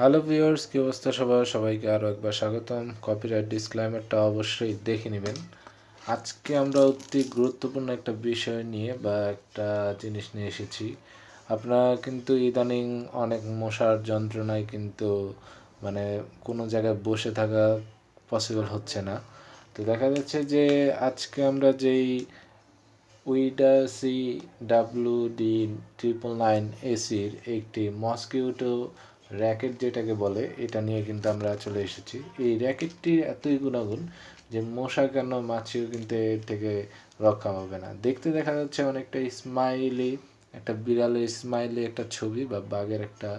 Hello viewers কী অবস্থা সবার? সবাইকে আরও একবার স্বাগতম। কপিরাইট ডিসক্লাইমারটা অবশ্যই দেখে নেবেন। আজকে আমরা অতি গুরুত্বপূর্ণ একটা বিষয় নিয়ে বা একটা জিনিস নিয়ে এসেছি। আপনারা কিন্তু ইদানিং অনেক মশার যন্ত্রণায় কিন্তু মানে কোনো জায়গায় বসে থাকা পসিবল হচ্ছে না। তো দেখা যাচ্ছে যে আজকে আমরা যেই উইডা C W D triple nine এসির একটি মসকিউটো র্যাকেট যেটাকে বলে, এটা নিয়ে কিন্তু আমরা চলে এসেছি। এই র্যাকেটটির এতই গুণাগুণ যে মশা কেন মাছিও কিন্তু এর থেকে রক্ষা পাবে না। দেখতে দেখা যাচ্ছে অনেকটা স্মাইলি একটা বিড়ালের স্মাইলি একটা ছবি বা বাঘের একটা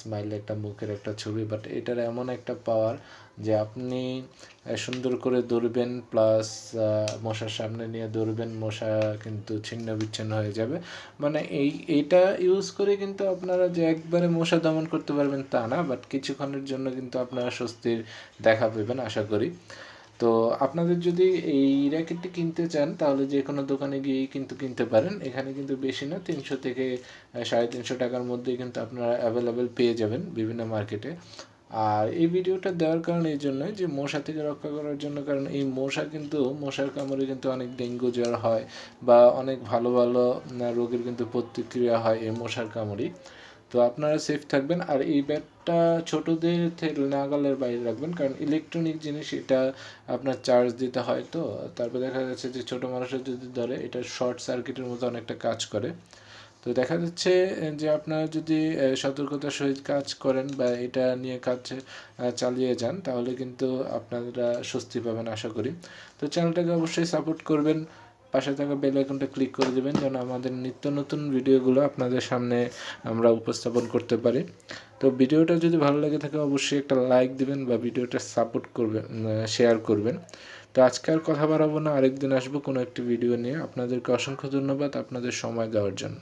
স্মাইলি একটা, মুখের একটা ছবি বাট এটার এমন একটা পাওয়ার যে আপনি সুন্দর করে দৌড়বেন প্লাস মশার সামনে নিয়ে দৌড়বেন মশা কিন্তু ছিন্ন বিচ্ছিন্ন হয়ে যাবে। মানে এই এইটা ইউজ করে কিন্তু আপনারা যে একবারে মশা দমন করতে পারবেন তা না বাট কিছুক্ষণের জন্য কিন্তু আপনারা স্বস্তির দেখা পাবেন, আশা করি। তো আপনাদের যদি এই র্যাকেটটি কিনতে চান, তাহলে যে কোনো দোকানে গিয়েই কিন্তু কিনতে পারেন। এখানে কিন্তু বেশি না, তিনশো থেকে সাড়ে তিনশো টাকার মধ্যেই কিন্তু আপনারা অ্যাভেলেবেল পেয়ে যাবেন বিভিন্ন মার্কেটে আর এই ভিডিওটা দেওয়ার কারণ এই জন্যই যে মশা থেকে রক্ষা করার জন্য, কারণ এই মশা কিন্তু, মশার কামড়ে কিন্তু অনেক ডেঙ্গু জ্বর হয় বা অনেক ভালো ভালো রোগের কিন্তু প্রতিক্রিয়া হয় এই মশার কামড়েই। তো আপনারা সেফ থাকবেন আর এই ব্যাটটা ছোটোদের নাগালের বাইরে রাখবেন, কারণ ইলেকট্রনিক জিনিস এটা আপনার চার্জ দিতে হয় তো। তারপর দেখা যাচ্ছে যে ছোটো মানুষের যদি ধরে, এটা শর্ট সার্কিটের মতো অনেকটা কাজ করে। তো দেখা যাচ্ছে যে আপনারা যদি সতর্কতার সহিত কাজ করেন বা এটা নিয়ে কাজ চালিয়ে যান, তাহলে কিন্তু আপনারা স্বস্তি পাবেন আশা করি। তো চ্যানেলটাকে অবশ্যই সাপোর্ট করবেন। পাশে থাকা বেল আইকনটা ক্লিক করে দেবেন যেন আমাদের নিত্য নতুন ভিডিওগুলো আপনাদের সামনে আমরা উপস্থাপন করতে পারি। তো ভিডিওটা যদি ভালো লাগে থাকে অবশ্যই একটা লাইক দিবেন বা ভিডিওটা সাপোর্ট করবেন শেয়ার করবেন। তো আজকে আর কথা বাড়াবো না, আরেকদিন আসব কোনো একটি ভিডিও নিয়ে। আপনাদেরকে অসংখ্য ধন্যবাদ, আপনাদের সময় দেওয়ার জন্য।